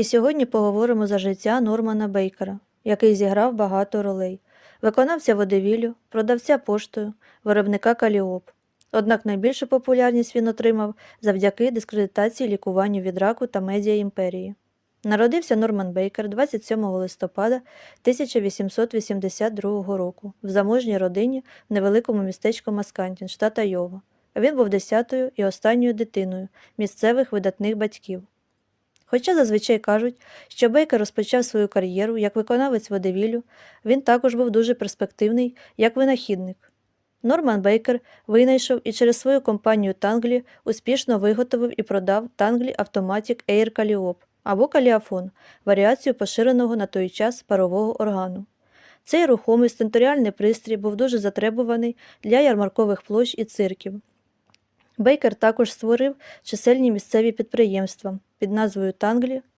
І сьогодні поговоримо за життя Нормана Бейкера, який зіграв багато ролей: виконавця водевілю, продавця поштою, виробника каліоп. Однак найбільшу популярність він отримав завдяки дискредитації лікуванню від раку та медіа імперії. Народився Норман Бейкер 27 листопада 1882 року в заможній родині в невеликому містечку Маскантін, штат Айова. Він був десятою і останньою дитиною місцевих видатних батьків. Хоча зазвичай кажуть, що Бейкер розпочав свою кар'єру як виконавець водевілю, він також був дуже перспективний як винахідник. Норман Бейкер винайшов і через свою компанію Танглі успішно виготовив і продав Танглі Automatic Air Calliope або каліафон, варіацію поширеного на той час парового органу. Цей рухомий стенторіальний пристрій був дуже затребуваний для ярмаркових площ і цирків. Бейкер також створив чисельні місцеві підприємства під назвою Танглі